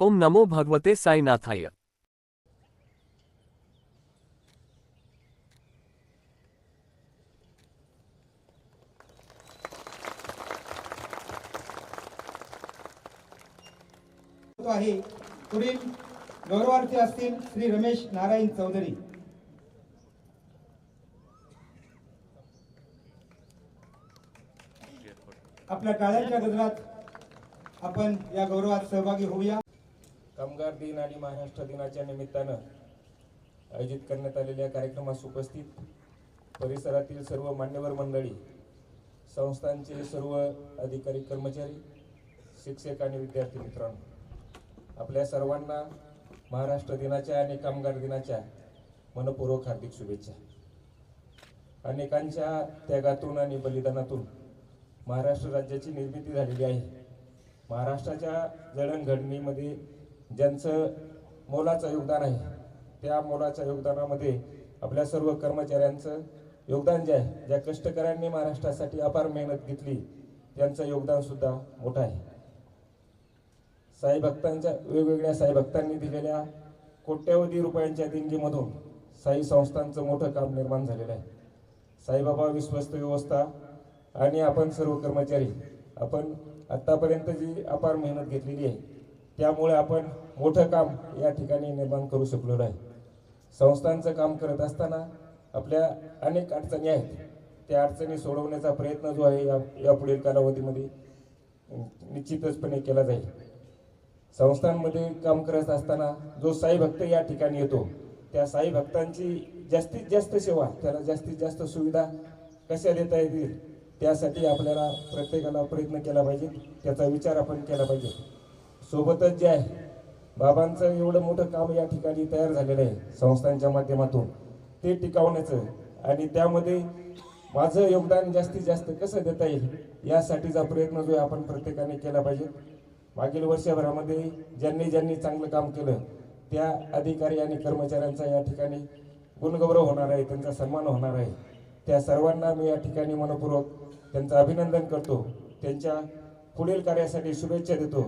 ओम नमो भगवते साईनाथाय। गौरवार्थी असतील श्री रमेश नारायण चौधरी. आपल्या टाळ्यांच्या गजरात आपण या गौरवात सहभागी होऊया. कामगार दिन आणि महाराष्ट्र दिनाच्या निमित्तानं आयोजित करण्यात आलेल्या कार्यक्रमास उपस्थित परिसरातील सर्व मान्यवर मंडळी संस्थांचे सर्व अधिकारी कर्मचारी शिक्षक आणि विद्यार्थी मित्रांनो आपल्या सर्वांना महाराष्ट्र दिनाच्या आणि कामगार दिनाच्या मनपूर्वक हार्दिक शुभेच्छा. अनेकांच्या त्यागातून आणि बलिदानातून महाराष्ट्र राज्याची निर्मिती झालेली आहे. महाराष्ट्राच्या जडणघडणीमध्ये ज्यांचं मोलाचं योगदान आहे त्या मोलाच्या योगदानामध्ये आपल्या सर्व कर्मचाऱ्यांचं योगदान जे आहे ज्या कष्टकऱ्यांनी महाराष्ट्रासाठी अपार मेहनत घेतली त्यांचं योगदान सुद्धा मोठं आहे. साईभक्तांच्या वेगवेगळ्या साईभक्तांनी दिलेल्या कोट्यवधी रुपयांच्या देणगीमधून साई संस्थांचं मोठं काम निर्माण झालेलं आहे. साईबाबा विश्वस्त व्यवस्था आणि आपण सर्व कर्मचारी आपण आत्तापर्यंत जी अपार मेहनत घेतलेली आहे त्यामुळे आपण मोठं काम या ठिकाणी निर्माण करू शकलो नाही. संस्थांचं काम करत असताना आपल्या अनेक अडचणी आहेत. त्या अडचणी सोडवण्याचा प्रयत्न जो आहे या यापुढील कालावधीमध्ये निश्चितचपणे केला जाईल. संस्थांमध्ये काम करत असताना जो साई भक्त या ठिकाणी येतो त्या साई भक्तांची जास्तीत जास्त सेवा त्याला जास्तीत जास्त सुविधा कशा देता येतील त्यासाठी आपल्याला प्रत्येकाला प्रयत्न केला पाहिजे. त्याचा विचार आपण केला पाहिजे. सोबतच जे आहे बाबांचं एवढं मोठं काम या ठिकाणी तयार झालेलं आहे संस्थांच्या माध्यमातून. ते टिकवण्याचं आणि त्यामध्ये माझं योगदान जास्तीत जास्त कसं देता येईल यासाठीचा प्रयत्न जो आहे आपण प्रत्येकाने केला पाहिजे. मागील वर्षभरामध्ये ज्यांनी ज्यांनी चांगलं काम केलं त्या अधिकारी आणि कर्मचाऱ्यांचा या ठिकाणी गुणगौरव होणार आहे त्यांचा सन्मान होणार आहे. त्या सर्वांना मी या ठिकाणी मनपूर्वक त्यांचं अभिनंदन करतो. त्यांच्या पुढील कार्यासाठी शुभेच्छा देतो.